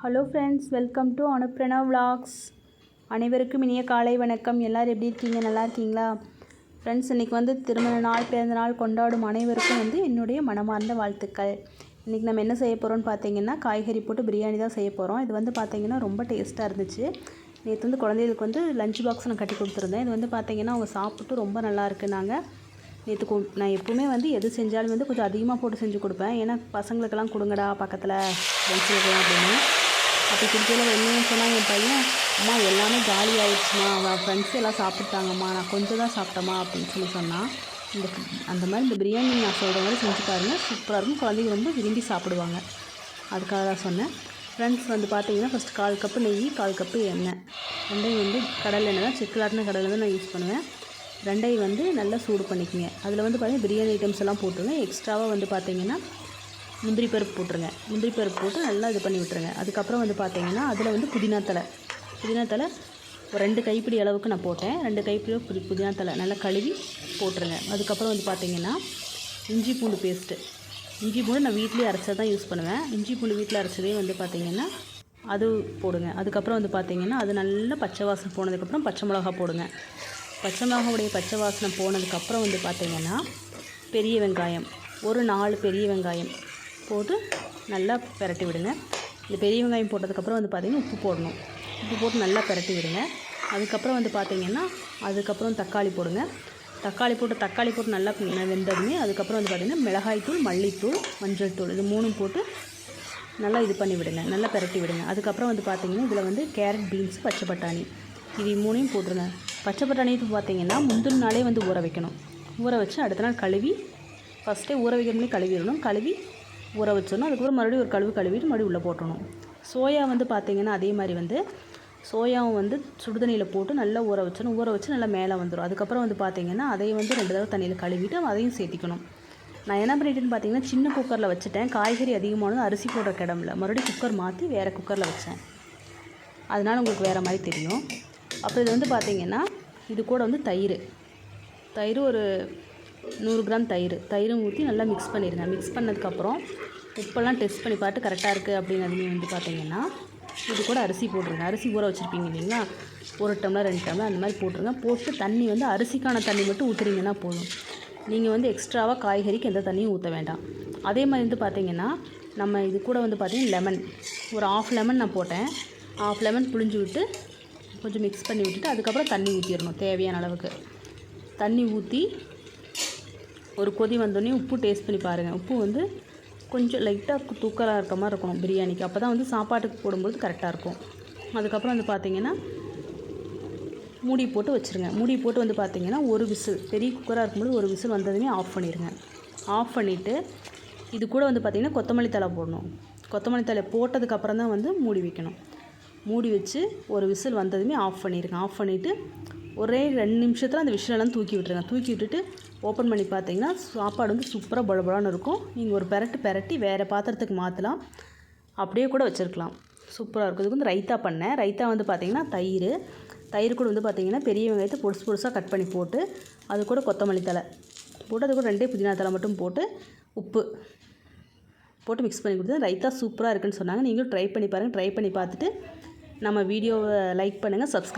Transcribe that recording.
Hello friends welcome to Anuprana vlogs அனைவருக்கும் இனிய காலை வணக்கம். எல்லோரும் எப்படி இருக்கீங்க? நல்லா இருக்கீங்களா? ஃப்ரெண்ட்ஸ் இன்றைக்கி வந்து திருமண நாள் பிறந்த நாள் கொண்டாடும் அனைவருக்கும் வந்து என்னுடைய மனமார்ந்த வாழ்த்துக்கள். இன்றைக்கி நம்ம என்ன செய்ய போகிறோம்னு பார்த்தீங்கன்னா காய்கறி போட்டு பிரியாணி தான் செய்ய போகிறோம் இது வந்து பார்த்திங்கன்னா ரொம்ப டேஸ்ட்டாக இருந்துச்சு. நேற்று வந்து குழந்தைகளுக்கு வந்து லஞ்ச் பாக்ஸ் நான் கட்டி கொடுத்துருந்தேன். இது வந்து பார்த்திங்கன்னா அவங்க சாப்பிட்டு ரொம்ப நல்லா இருக்குனாங்க நேற்று நான் எப்போவுமே வந்து எது செஞ்சாலும் வந்து கொஞ்சம் அதிகமாக போட்டு செஞ்சு கொடுப்பேன். ஏன்னா பசங்களுக்கெல்லாம் கொடுங்கடா பக்கத்தில் ஃப்ரெண்ட்ஸுக்கெல்லாம் அப்படின்னு. அப்படி கொடுக்கையில என்னன்னு சொன்னால் என் பையன் அம்மா எல்லாமே காலி ஆயிடுச்சுமா அவன் ஃப்ரெண்ட்ஸ் எல்லாம் சாப்பிட்டாங்கம்மா நான் கொஞ்சம் தான் சாப்பிட்டேம்மா அப்படின்னு சொல்லி சொன்னான். இந்த அந்த மாதிரி இந்த பிரியாணி நான் சொல்கிற மாதிரி செஞ்சு பாருங்கள் சூப்பராக இருக்கும். குழந்தைங்க ரொம்ப விரும்பி சாப்பிடுவாங்க. அதுக்காக தான் சொன்னேன். ஃப்ரெண்ட்ஸ் வந்து பார்த்தீங்கன்னா ஃபஸ்ட் கால் கப்பு நெய் கால் கப்பு எண்ணெய். ரெண்டையும் வந்து கடல் எண்ணெய் தான் செக்குலாட்டின கடலை தான் நான் யூஸ் பண்ணுவேன். ரெண்டையும் வந்து நல்லா சூடு பண்ணிக்கோங்க. அதில் வந்து பார்த்தீங்கன்னா பிரியாணி ஐட்டம்ஸ் எல்லாம் போட்டுருங்க எக்ஸ்ட்ராவாக வந்து பார்த்திங்கன்னா முந்திரி பருப்பு போட்டுருங்க. முந்திரி பருப்பு போட்டு நல்லா இது பண்ணி விட்டுருங்க. அதுக்கப்புறம் வந்து பார்த்தீங்கன்னா அதில் வந்து புதினா தலை புதினா தலை ஒரு ரெண்டு கைப்பிடி அளவுக்கு நான் போட்டேன். ரெண்டு கைப்பிடி புதி புதினா தலை நல்லா கழுவி போட்டுருங்க. அதுக்கப்புறம் வந்து பார்த்தீங்கன்னா இஞ்சி பூண்டு பேஸ்ட்டு இஞ்சி பூண்டு நான் வீட்லேயே அரைச்சதான் யூஸ் பண்ணுவேன். இஞ்சி பூண்டு வீட்டில் அரைச்சதே வந்து பார்த்தீங்கன்னா அது போடுங்க. அதுக்கப்புறம் வந்து பார்த்தீங்கன்னா அது நல்லா பச்சை வாசனை போனதுக்கப்புறம் பச்சை மிளகா போடுங்க. பச்சை மிளகாவுடைய பச்சை வாசனை போனதுக்கப்புறம் வந்து பார்த்திங்கன்னா பெரிய வெங்காயம். ஒரு நாலு பெரிய வெங்காயம். போட்டு நல்லா பிரட்டி விடுங்க. இந்த பெரிய வெங்காயம் போட்டதுக்கப்புறம் வந்து பார்த்திங்கன்னா உப்பு போடணும். உப்பு போட்டு நல்லா பிரட்டி விடுங்க. அதுக்கப்புறம் வந்து பார்த்திங்கன்னா அதுக்கப்புறம் தக்காளி போடுங்க. தக்காளி போட்டு தக்காளி போட்டு நல்லா வெந்ததுமே அதுக்கப்புறம் வந்து பார்த்திங்கன்னா மிளகாய்த்தூள் மல்லித்தூள் மஞ்சள் தூள் இது மூணும் போட்டு நல்லா இது பண்ணி விடுங்க. நல்லா பிரட்டி விடுங்க. அதுக்கப்புறம் வந்து பார்த்திங்கன்னா இதில் வந்து கேரட் பீன்ஸ் பச்சை பட்டாணி. இது மூணையும் போட்டுருங்க. பச்சை பட்டாணி பார்த்திங்கன்னா முந்தின நாளே வந்து ஊற வைக்கணும். ஊற வச்சு அடுத்த நாள் கழுவி ஃபஸ்ட்டே ஊற வைக்கணும்னே கழுவிடணும். கழுவி ஊற வச்சிடணும். அதுக்கப்புறம் மறுபடியும் ஒரு கழுவு கழுவிட்டு மறுபடியும் உள்ளே போட்டணும் சோயா வந்து பார்த்திங்கன்னா அதே மாதிரி வந்து சோயாவும் வந்து சுடுதண்ணியில் போட்டு நல்லா ஊற வச்சிடணும். ஊற வச்சு நல்லா மேலே வந்துடும் அதுக்கப்புறம் வந்து பார்த்திங்கன்னா அதையும் வந்து ரெண்டு தடவை தண்ணியில் கழுவிட்டு அதையும் சேர்த்திக்கணும். நான் என்ன பண்ணிட்டேன்னு பார்த்தீங்கன்னா சின்ன குக்கரில் வச்சுட்டேன். காய்கறி அதிகமானது அரிசி போடுற கிடமில் மறுபடியும் குக்கர் மாற்றி வேறு குக்கரில் வச்சேன். அதனால் உங்களுக்கு வேறு மாதிரி தெரியும். அப்புறம் இது வந்து பார்த்திங்கன்னா இது கூட வந்து தயிர். தயிர் ஒரு நூறு கிராம் தயிர். தயிரும் ஊற்றி நல்லா மிக்ஸ் பண்ணிடுங்க மிக்ஸ் பண்ணதுக்கப்புறம் உப்பெல்லாம் டெஸ்ட் பண்ணி பார்த்து கரெக்டாக இருக்குது அப்படின்னதுமே வந்து பார்த்தீங்கன்னா இது கூட அரிசி போட்டுருங்க. அரிசி ஊற வச்சுருப்பீங்க இல்லைங்களா? ஒரு டம்ளர் ரெண்டு டம்ளர் அந்த மாதிரி போட்டுருங்க. போட்டு தண்ணி வந்து அரிசிக்கான தண்ணி மட்டும் ஊற்றுறீங்கன்னா போதும். நீங்கள் வந்து எக்ஸ்ட்ராவாக காய்கறிக்கு எந்த தண்ணியும் ஊற்ற வேண்டாம். அதே மாதிரி வந்து பார்த்திங்கன்னா நம்ம இது கூட வந்து பார்த்திங்கன்னா லெமன் ஒரு ஆஃப் லெமன் நான் போட்டேன். ஆஃப் லெமன் புளிஞ்சு விட்டு கொஞ்சம் மிக்ஸ் பண்ணி விட்டுட்டு அதுக்கப்புறம் தண்ணி ஊற்றிடணும் தேவையான அளவுக்கு. தண்ணி ஊற்றி ஒரு கொதி வந்தோடனே உப்பு டேஸ்ட் பண்ணி பாருங்கள் உப்பு வந்து கொஞ்சம் லைட்டாக தூக்கலாக இருக்க மாதிரி இருக்கணும் பிரியாணிக்கு. அப்போ தான் வந்து சாப்பாட்டுக்கு போடும்போது கரெக்டாக இருக்கும். அதுக்கப்புறம் வந்து பார்த்திங்கன்னா மூடி போட்டு வச்சுருங்க. மூடி போட்டு வந்து பார்த்திங்கன்னா ஒரு விசில் பெரிய குக்கராக இருக்கும்போது ஒரு விசில் வந்ததுமே ஆஃப் பண்ணிடுங்க ஆஃப் பண்ணிவிட்டு இது கூட வந்து பார்த்திங்கன்னா கொத்தமல்லி தழை போடணும். கொத்தமல்லி தழை போட்டதுக்கப்புறம் தான் வந்து மூடி வைக்கணும். மூடி வச்சு ஒரு விசில் வந்ததுமே ஆஃப் பண்ணிடுங்க ஆஃப் பண்ணிவிட்டு ஒரே ரெண்டு நிமிஷத்தில் அந்த விசிலெல்லாம் தூக்கி விட்டுருங்க. தூக்கி விட்டுட்டு ஓப்பன் பண்ணி பார்த்தீங்கன்னா சாப்பாடு வந்து சூப்பராக பளபளன்னு இருக்கும். நீங்கள் ஒரு பெரட்டு பெரட்டி வேறு பாத்திரத்துக்கு மாற்றலாம் அப்படியே கூட வச்சுருக்கலாம். சூப்பராக இருக்கும். இதுக்கு வந்து ரைத்தா பண்ணேன். ரைத்தா வந்து பார்த்திங்கன்னா தயிர். தயிர் கூட வந்து பார்த்திங்கன்னா பெரிய வெங்காயத்தை பொடுசு பொடுசாக கட் பண்ணி போட்டு அது கூட கொத்தமல்லி தலை போட்டு அது கூட ரெண்டே புதினா தலை மட்டும் போட்டு உப்பு போட்டு மிக்ஸ் பண்ணி கொடுத்து ரைத்தா சூப்பராக இருக்குன்னு சொன்னாங்க. நீங்களும் ட்ரை பண்ணி பாருங்கள் ட்ரை பண்ணி பார்த்துட்டு நம்ம வீடியோவை லைக் பண்ணுங்கள் சப்ஸ்கிரைப்